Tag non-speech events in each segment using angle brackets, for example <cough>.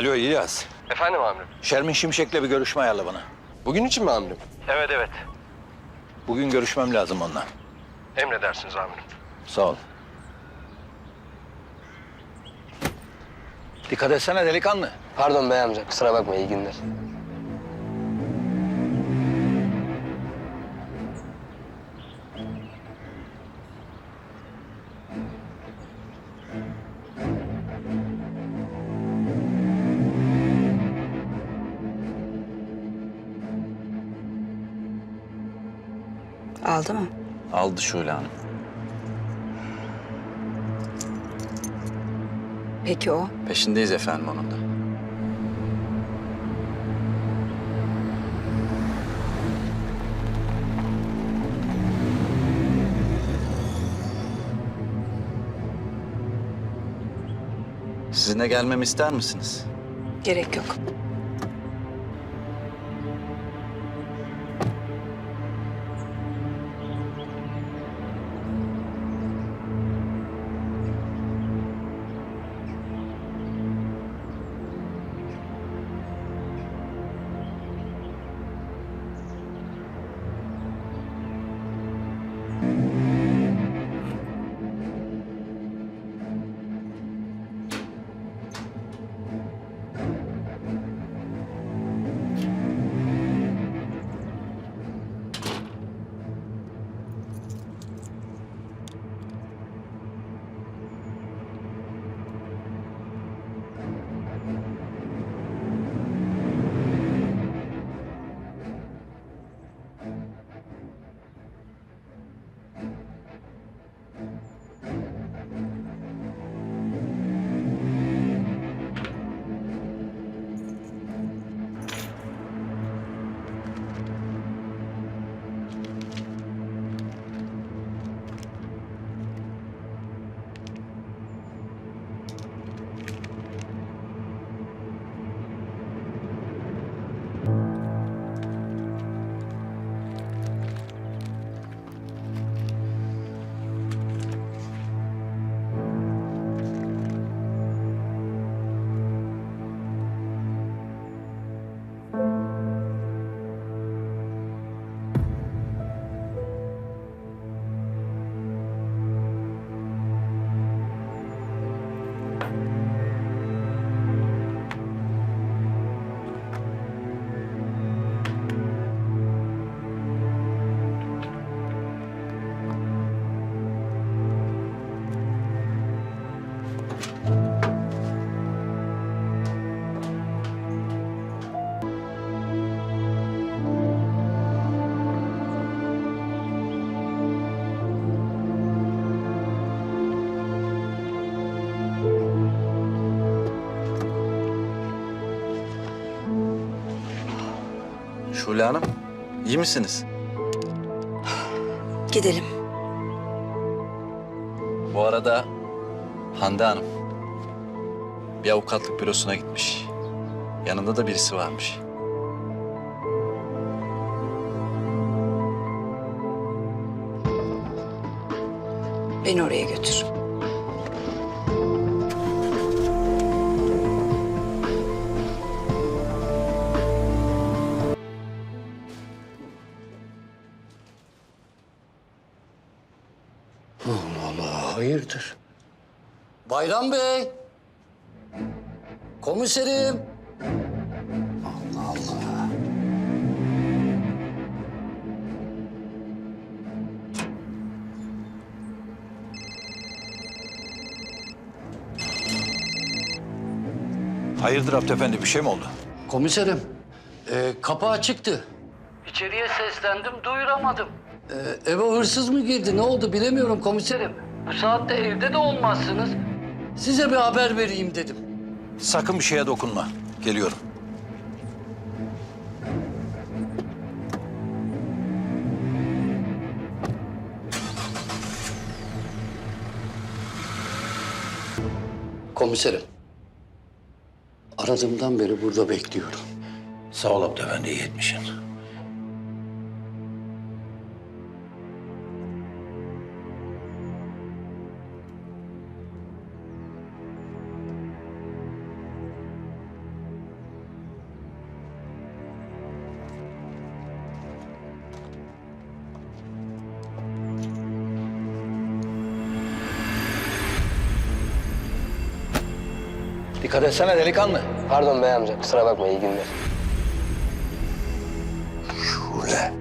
Alo İlyas. Efendim amirim. Şermin Şimşek'le bir görüşme ayarla bana. Bugün için mi amirim? Evet evet. Bugün görüşmem lazım onunla. Emredersiniz amirim. Sağ ol. Dikkat etsene delikanlı. Pardon bey amca kusura bakma iyi günler. Aldı mı? Aldı Şule Hanım. Peki o? Peşindeyiz efendim onun da. Sizinle gelmemi ister misiniz? Gerek yok. Şule Hanım, iyi misiniz? Gidelim. Bu arada Hande Hanım bir avukatlık bürosuna gitmiş. Yanında da birisi varmış. Beni oraya götür. Hayırdır? Bayram Bey. Komiserim. Allah Allah. Hayırdır Abdü Efendi bir şey mi oldu? Komiserim. e, kapı açıktı. İçeriye seslendim duyuramadım. E, eve hırsız mı girdi ne oldu bilemiyorum komiserim. Bu saatte evde de olmazsınız. Size bir haber vereyim dedim. Sakın bir şeye dokunma. Geliyorum. Komiserim. Aradığımdan beri burada bekliyorum. Sağ ol Abdü Efendi iyi etmişsin. Dikkat etsene delikanlı. Pardon bey amca kusura bakma iyi günler. Şule.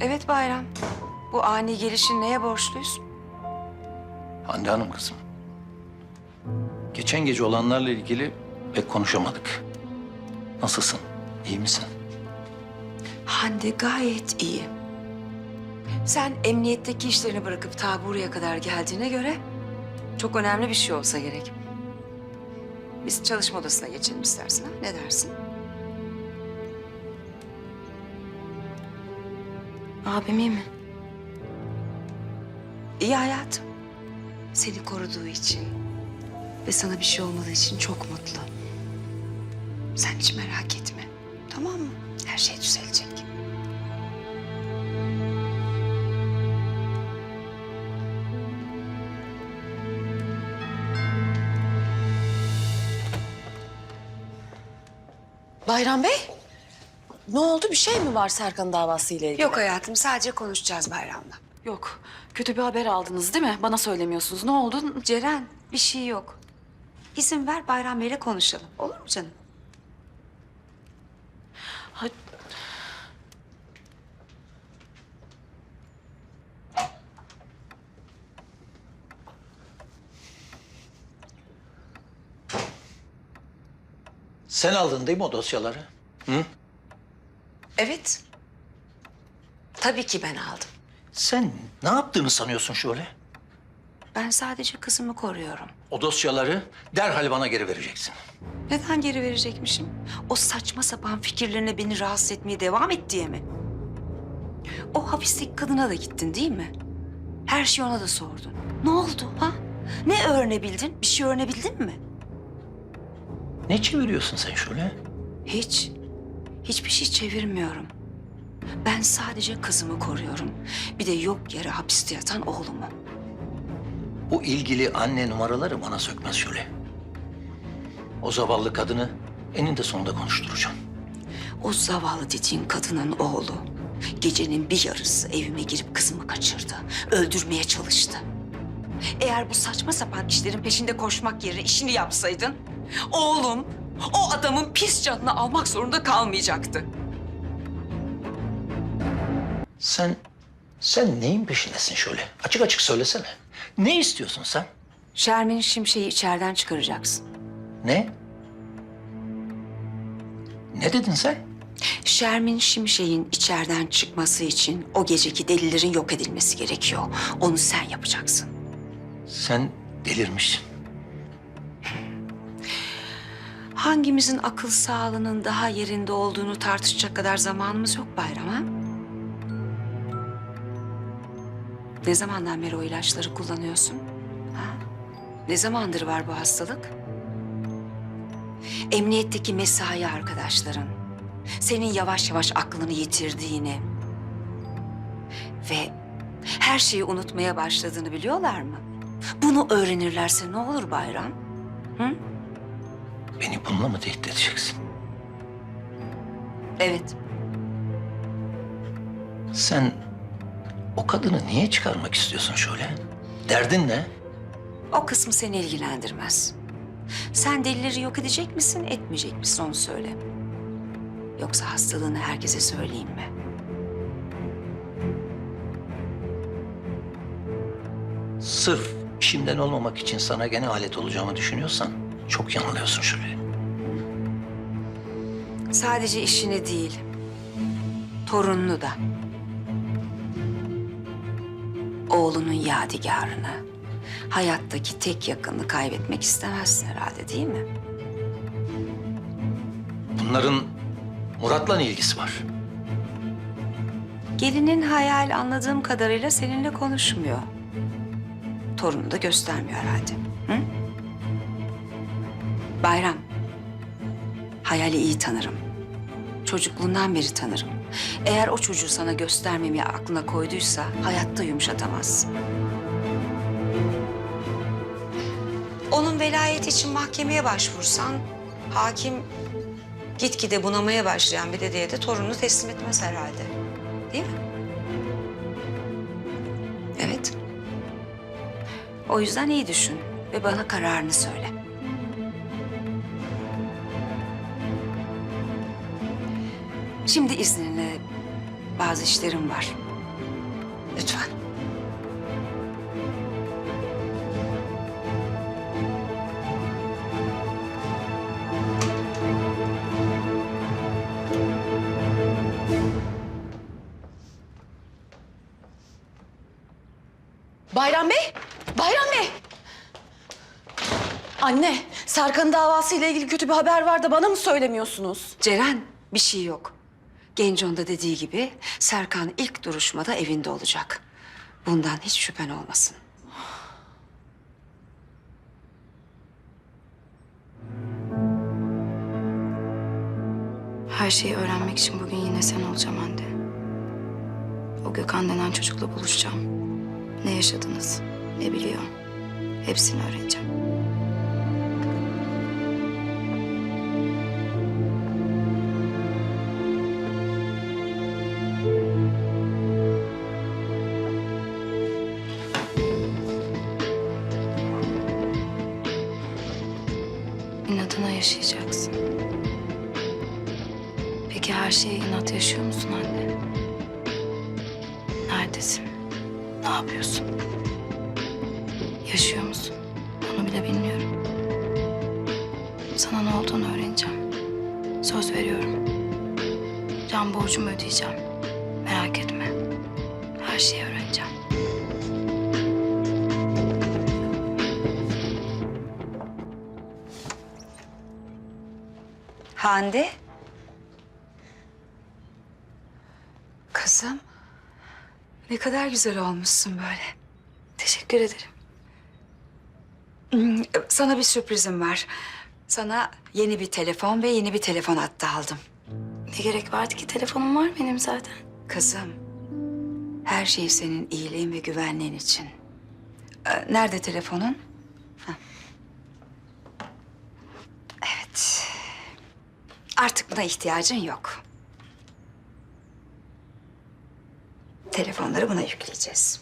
Evet Bayram. Bu ani gelişin neye borçluyuz? Hande Hanım kızım. Geçen gece olanlarla ilgili pek konuşamadık. Nasılsın? İyi misin? Hande gayet iyi. Sen emniyetteki işlerini bırakıp ta buraya kadar geldiğine göre çok önemli bir şey olsa gerek. Biz çalışma odasına geçelim istersen. Ha? Ne dersin? Abim iyi mi? İyi hayatım. Seni koruduğu için ve sana bir şey olmadığı için çok mutlu. Sen hiç merak etme. Tamam mı? Her şey düzelecek. Bayram Bey, ne oldu? Bir şey mi var Serkan davası ile ilgili? Yok hayatım sadece konuşacağız bayramda. Yok. Kötü bir haber aldınız değil mi? Bana söylemiyorsunuz. Ne oldu? Ceren bir şey yok. İzin ver Bayram Bey'le konuşalım. Olur mu canım? Sen aldın değil mi o dosyaları? Evet. Tabii ki ben aldım. Sen ne yaptığını sanıyorsun şöyle? Ben sadece kızımı koruyorum. O dosyaları derhal bana geri vereceksin. Neden geri verecekmişim? O saçma sapan fikirlerine beni rahatsız etmeye devam et diye mi? O hapisteki kadına da gittin değil mi? Her şeyi ona da sordun. Ne oldu ha? Ne öğrenebildin? Bir şey öğrenebildin mi? Ne çeviriyorsun sen şöyle? Hiç. Hiçbir şey çevirmiyorum. Ben sadece kızımı koruyorum. Bir de yok yere hapiste yatan oğlumu. Bu ilgili anne numaraları bana sökmez şöyle. O zavallı kadını eninde sonunda konuşturacağım. O zavallı dediğin kadının oğlu gecenin bir yarısı evime girip kızımı kaçırdı. Öldürmeye çalıştı. Eğer bu saçma sapan işlerin peşinde koşmak yerine işini yapsaydın... ...oğlum o adamın pis canını almak zorunda kalmayacaktı. Sen, sen neyin peşindesin şöyle? Açık açık söylesene. Ne istiyorsun sen? Şermin Şimşek'i içeriden çıkaracaksın. Ne? Ne dedin sen? Şermin Şimşek'in içeriden çıkması için o geceki delillerin yok edilmesi gerekiyor. Onu sen yapacaksın. Sen delirmişsin. Hangimizin akıl sağlığının daha yerinde olduğunu tartışacak kadar zamanımız yok Bayram ha? Ne zamandan beri o ilaçları kullanıyorsun? Ha? Ne zamandır var bu hastalık? Emniyetteki mesai arkadaşların senin yavaş yavaş aklını yitirdiğini ve her şeyi unutmaya başladığını biliyorlar mı? Bunu öğrenirlerse ne olur Bayram? Hı? Beni bununla mı tehdit edeceksin? Evet. Sen o kadını niye çıkarmak istiyorsun şöyle? Derdin ne? O kısmı seni ilgilendirmez. Sen delilleri yok edecek misin, etmeyecek misin onu söyle. Yoksa hastalığını herkese söyleyeyim mi? Sırf işimden olmamak için sana gene alet olacağımı düşünüyorsan çok yanılıyorsun şöyle. Sadece işini değil, torununu da. Oğlunun yadigarını, hayattaki tek yakınını kaybetmek istemezsin herhalde değil mi? Bunların Murat'la ne ilgisi var? Gelinin hayal anladığım kadarıyla seninle konuşmuyor. Torunu da göstermiyor herhalde. Hı? Bayram. Hayal'i iyi tanırım. Çocukluğundan beri tanırım. Eğer o çocuğu sana göstermemeyi aklına koyduysa hayatta yumuşatamaz. Onun velayeti için mahkemeye başvursan hakim gitgide bunamaya başlayan bir dedeye de torununu teslim etmez herhalde. Değil mi? Evet. O yüzden iyi düşün ve bana kararını söyle. Şimdi izninle bazı işlerim var. Lütfen. Bayram Bey! Bayram Bey! Anne, Serkan'ın davası ile ilgili kötü bir haber var da bana mı söylemiyorsunuz? Ceren bir şey yok. Genco'nun da dediği gibi Serkan ilk duruşmada evinde olacak. Bundan hiç şüphen olmasın. Her şeyi öğrenmek için bugün yine sen olacağım anne. O Gökhan denen çocukla buluşacağım. Ne yaşadınız, ne biliyor. Hepsini öğreneceğim. Yaşıyor musun? Onu bile bilmiyorum. Sana ne olduğunu öğreneceğim. Söz veriyorum. Can borcumu ödeyeceğim. Merak etme. Her şeyi öğreneceğim. Hande. Kızım. Ne kadar güzel olmuşsun böyle. Teşekkür ederim. <clears throat> Sana bir sürprizim var. Sana yeni bir telefon ve yeni bir telefon hattı aldım. Ne gerek vardı ki? Telefonum var benim zaten. Kızım, her şey senin iyiliğin ve güvenliğin için. Ee, Nerede telefonun? Heh. Evet. Artık buna ihtiyacın yok. Telefonları buna yükleyeceğiz.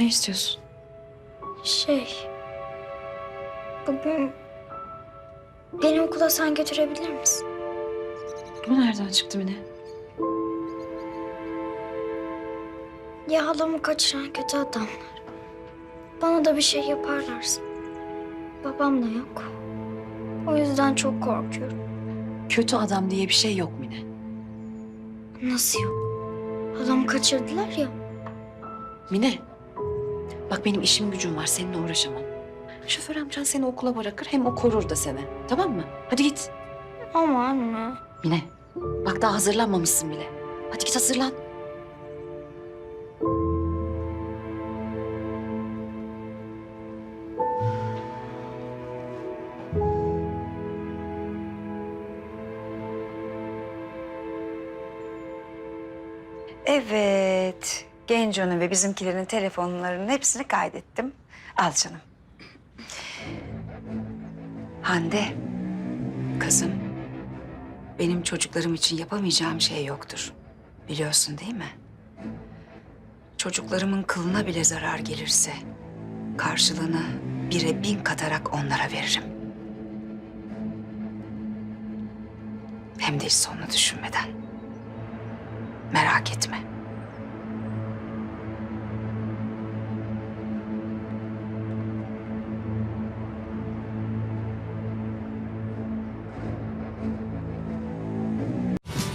Ne istiyorsun? şey... Bugün beni okula sen götürebilir misin? Bu nereden çıktı Mine? Ya halamı kaçıran kötü adamlar. Bana da bir şey yaparlarsa. Babam da yok. O yüzden çok korkuyorum. Kötü adam diye bir şey yok Mine. Nasıl yok? Halamı kaçırdılar ya. Mine, bak benim işim gücüm var, seninle uğraşamam. Şoför amcan seni okula bırakır, hem o korur da seni. Tamam mı? Hadi git. Ama anne. Mine, bak daha hazırlanmamışsın bile. Hadi git hazırlan. Genco'nun ve bizimkilerin telefonlarının hepsini kaydettim. Al canım. Hande. Kızım. Benim çocuklarım için yapamayacağım şey yoktur. Biliyorsun değil mi? Çocuklarımın kılına bile zarar gelirse... ...karşılığını bire bin katarak onlara veririm. Hem de hiç sonunu düşünmeden. Merak etme.